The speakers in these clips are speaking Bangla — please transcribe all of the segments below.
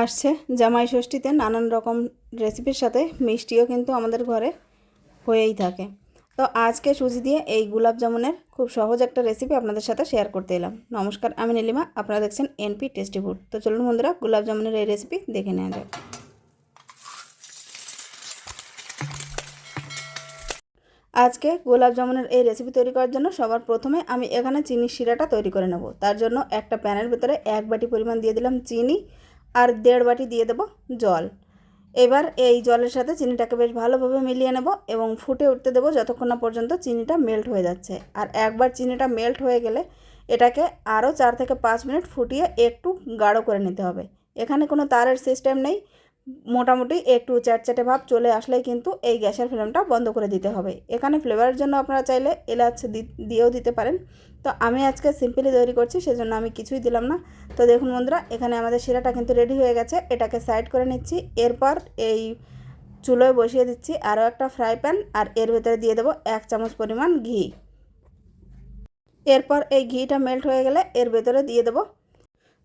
আসছে। জামাই ষষ্ঠীতে নানান রকম রেসিপির সাথে মিষ্টিও কিন্তু আমাদের ঘরে হয়েই থাকে। তো আজকে সুজি দিয়ে এই গুলাব জামুনের খুব সহজ একটা রেসিপি আপনাদের সাথে শেয়ার করতে এলাম। নমস্কার, আমি নীলিমা। আপনারা দেখছেন এনপি টেস্টি ফুড তো চলুন বন্ধুরা গুলাব জামুনের এই রেসিপি দেখে নেওয়া যাক। আজকে গোলাপ জামুনের এই রেসিপি তৈরি করার জন্য সবার প্রথমে আমি এখানে চিনির শিরাটা তৈরি করে নেব। তার জন্য একটা প্যানের ভেতরে এক বাটি পরিমাণ দিয়ে দিলাম চিনি আর দেড় বাটি দিয়ে দেব জল। এবার এই জলের সাথে চিনিটাকে বেশ ভালোভাবে মিলিয়ে নেব এবং ফুটে উঠতে দেবো যতক্ষণ না পর্যন্ত চিনিটা মেল্ট হয়ে যাচ্ছে। আর একবার চিনিটা মেল্ট হয়ে গেলে এটাকে আরও চার থেকে পাঁচ মিনিট ফুটিয়ে একটু গাঢ় করে নিতে হবে। এখানে কোনো তারের সিস্টেম নেই। মোটামুটি একটু চ্যাটচ্যাটে ভাব চলে আসলেই কিন্তু এই গ্যাসের ফ্লেমটা বন্ধ করে দিতে হবে। এখানে ফ্লেভারের জন্য আপনারা চাইলে এলাচ দিয়েও দিতে পারেন। তো আমি আজকে সিম্পলি তৈরি করছি, সেজন্য আমি কিছুই দিলাম না। তো দেখুন বন্ধুরা, এখানে আমাদের শিরাটা কিন্তু রেডি হয়ে গেছে। এটাকে সাইড করে নিচ্ছি, এরপর এই চুলোয় বসিয়ে দিচ্ছি আরও একটা ফ্রাই প্যান আর এর ভেতরে দিয়ে দেবো এক চামচ পরিমাণ ঘি। এরপর এই ঘিটা মেল্ট হয়ে গেলে এর ভেতরে দিয়ে দেবো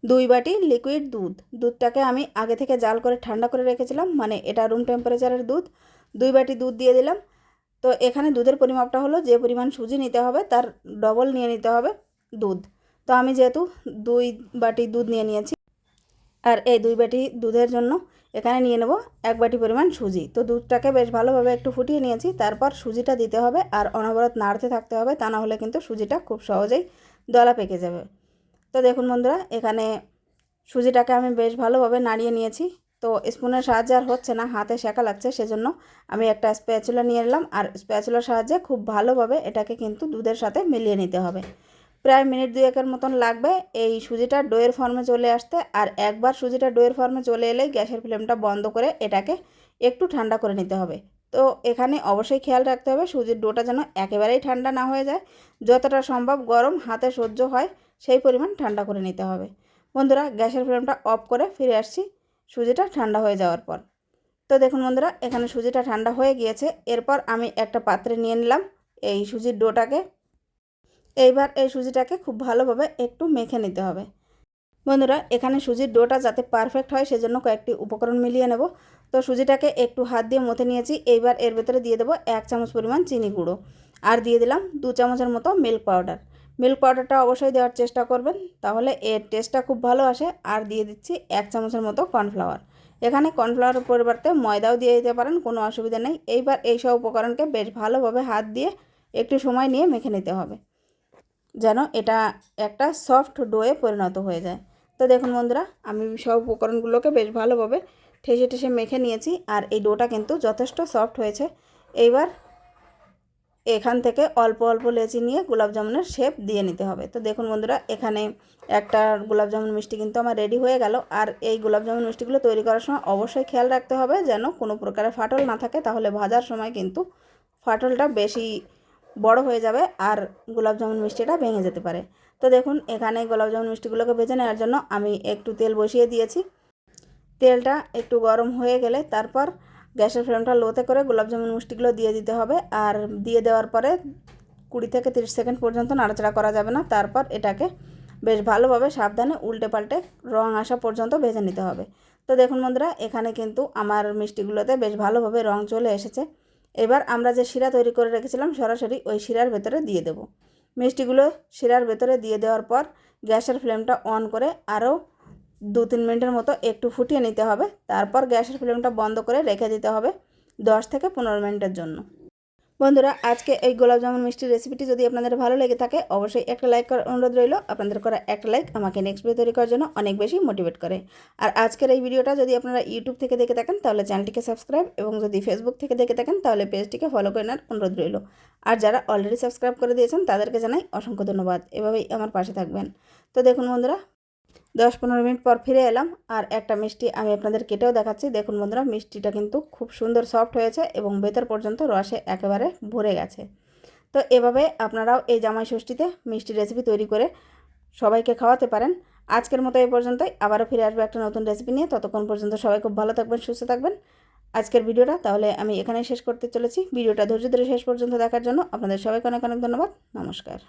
দুই বাটি লিকুইড দুধ। দুধটাকে আমি আগে থেকে জাল করে ঠান্ডা করে রেখেছিলাম মানে এটা রুম টেম্পারেচারের দুধ। দুই বাটি দুধ দিয়ে দিলাম তো এখানে দুধের পরিমাপটা হলো যে পরিমাণ সুজি নিতে হবে তার ডবল নিয়ে নিতে হবে দুধ। তো আমি যেহেতু দুই বাটি দুধ নিয়ে নিয়েছি আর এই দুই বাটি দুধের জন্য এখানে নিয়ে নেব এক বাটি পরিমাণ সুজি। তো দুধটাকে বেশ ভালোভাবে একটু ফুটিয়ে নিয়েছি, তারপর সুজিটা দিতে হবে আর অনবরত নাড়তে থাকতে হবে, তা না হলে কিন্তু সুজিটা খুব সহজেই দলা পেকে যাবে। তো দেখুন বন্ধুরা, এখানে সুজিটাকে আমি বেশ ভালোভাবে নাড়িয়ে নিয়েছি। তো স্পুনের সাহায্যে আর হচ্ছে না, হাতে শেখা লাগছে, সেজন্য আমি একটা স্প্যাচুলা নিয়ে এলাম। আর স্প্যাচুলার সাহায্যে খুব ভালোভাবে এটাকে কিন্তু দুধের সাথে মিলিয়ে নিতে হবে। প্রায় মিনিট দুয়েকের মতন লাগবে এই সুজিটা ডোয়ের ফর্মে চলে আসতে। আর একবার সুজিটা ডোয়ের ফর্মে চলে এলেই গ্যাসের ফ্লেমটা বন্ধ করে এটাকে একটু ঠান্ডা করে নিতে হবে। তো এখানে অবশ্যই খেয়াল রাখতে হবে, সুজির ডোটা যেন একেবারেই ঠান্ডা না হয়ে যায়। যতটা সম্ভব গরম, হাতে সহ্য হয়, সেই পরিমাণ ঠান্ডা করে নিতে হবে। বন্ধুরা, গ্যাসের ফ্লেমটা অফ করে ফিরে আসছি। সুজিটা ঠান্ডা হয়ে যাওয়ার পর। তো দেখুন বন্ধুরা, এখানে সুজিটা ঠান্ডা হয়ে গিয়েছে। এরপর আমি একটা পাত্রে নিয়ে নিলাম এই সুজির ডোটাকে। এইবার এই সুজিটাকে খুব ভালোভাবে একটু মেখে নিতে হবে। বন্ধুরা, এখানে সুজির ডোটা যাতে পারফেক্ট হয় সেজন্য কয়েকটি উপকরণ মিলিয়ে নেব। তো সুজিটাকে একটু হাত দিয়ে মথে নিয়েছি। এইবার এর ভেতরে দিয়ে দেবো এক চামচ পরিমাণ চিনি গুঁড়ো। আর দিয়ে দিলাম দু চামচের মতো মিল্ক পাউডার মিল্ক পাউডারটা অবশ্যই দেওয়ার চেষ্টা করবেন, তাহলে এর টেস্টটা খুব ভালো আসে। আর দিয়ে দিচ্ছি এক চামচের মতো কর্নফ্লাওয়ার। এখানে কর্নফ্লাওয়ারের পরিবর্তে ময়দাও দিয়ে দিতে পারেন, কোনো অসুবিধা নেই। এইবার এই সব উপকরণকে বেশ ভালোভাবে হাত দিয়ে একটু সময় নিয়ে মেখে নিতে হবে, যেন এটা একটা সফট ডোয়ে পরিণত হয়ে যায়। তো দেখুন বন্ধুরা, আমি সব উপকরণগুলোকে বেশ ভালোভাবে ঠেসে ঠেসে মেখে নিয়েছি, আর এই ডোটা কিন্তু যথেষ্ট সফট হয়েছে। এইবার এখান থেকে অল্প অল্প লেচি নিয়ে গোলাপ জামুনের শেপ দিয়ে নিতে হবে। তো দেখুন বন্ধুরা, এখানে একটা গোলাপ জামুন মিষ্টি কিন্তু আমার রেডি হয়ে গেল। আর এই গোলাপ জামুন মিষ্টিগুলো তৈরি করার সময় অবশ্যই খেয়াল রাখতে হবে যেন কোনো প্রকারের ফাটল না থাকে, তাহলে ভাজার সময় কিন্তু ফাটলটা বেশি বড় হয়ে যাবে আর গোলাপ জামুন মিষ্টিটা ভেঙে যেতে পারে। তো দেখুন, এখানে গোলাপ জামুন মিষ্টিগুলোকে ভেজে নেওয়ার জন্য আমি একটু তেল বসিয়ে দিয়েছি। তেলটা একটু গরম হয়ে গেলে তারপর গ্যাসের ফ্লেমটা লোতে করে গোলাপ জামুন মিষ্টিগুলো দিয়ে দিতে হবে। আর দিয়ে দেওয়ার পরে কুড়ি থেকে তিরিশ সেকেন্ড পর্যন্ত নাড়াচাড়া করা যাবে না। তারপর এটাকে বেশ ভালোভাবে সাবধানে উল্টে পাল্টে রং আসা পর্যন্ত ভেজে নিতে হবে। তো দেখুন বন্ধুরা, এখানে কিন্তু আমার মিষ্টিগুলোতে বেশ ভালোভাবে রং চলে এসেছে। এবার আমরা যে শিরা তৈরি করে রেখেছিলাম, সরাসরি ওই শিরার ভেতরে দিয়ে দেব। মিষ্টিগুলো শিরার ভেতরে দিয়ে দেওয়ার পর গ্যাসের ফ্লেমটা অন করে আরও দু তিন মিনিটের মতো একটু ফুটিয়ে নিতে হবে। তারপর গ্যাসের ফ্লেমটা বন্ধ করে রেখে দিতে হবে দশ থেকে পনেরো মিনিটের জন্য। বন্ধুরা, আজকে এই গোলাপ জামুন মিষ্টির রেসিপিটি যদি আপনাদের ভালো লেগে থাকে, অবশ্যই একটা লাইক করার অনুরোধ রইল। আপনাদের করা একটা লাইক আমাকে নেক্সট ভিডিও তৈরি করার জন্য অনেক বেশি মোটিভেট করে। আর আজকের এই ভিডিওটা যদি আপনারা ইউটিউব থেকে দেখে থাকেন, তাহলে চ্যানেলটিকে সাবস্ক্রাইব এবং যদি ফেসবুক থেকে দেখে থাকেন, তাহলে পেজটিকে ফলো করে নেওয়ার অনুরোধ রইল। আর যারা অলরেডি সাবস্ক্রাইব করে দিয়েছেন, তাদেরকে জানাই অসংখ্য ধন্যবাদ। এভাবেই আমার পাশে থাকবেন। তো দেখুন বন্ধুরা দশ পনেরো মিনিট পর ফিরে এলাম আর একটা মিষ্টি আমি আপনাদের কেটেও দেখাচ্ছি। দেখুন বন্ধুরা, মিষ্টিটা কিন্তু খুব সুন্দর সফট হয়েছে এবং ভেতর পর্যন্ত রসে একেবারে ভরে গেছে। তো এভাবে আপনারাও এই জামাই ষষ্ঠীতে মিষ্টি রেসিপি তৈরি করে সবাইকে খাওয়াতে পারেন। আজকের মতো এই পর্যন্তই। আবারও ফিরে আসব একটা নতুন রেসিপি নিয়ে। ততক্ষণ পর্যন্ত সবাই খুব ভালো থাকবেন, সুস্থ থাকবেন। আজকের ভিডিওটা তাহলে আমি এখানেই শেষ করতে চলেছি। ভিডিওটা ধৈর্য ধরে শেষ পর্যন্ত দেখার জন্য আপনাদের সবাইকে অনেক অনেক ধন্যবাদ। নমস্কার।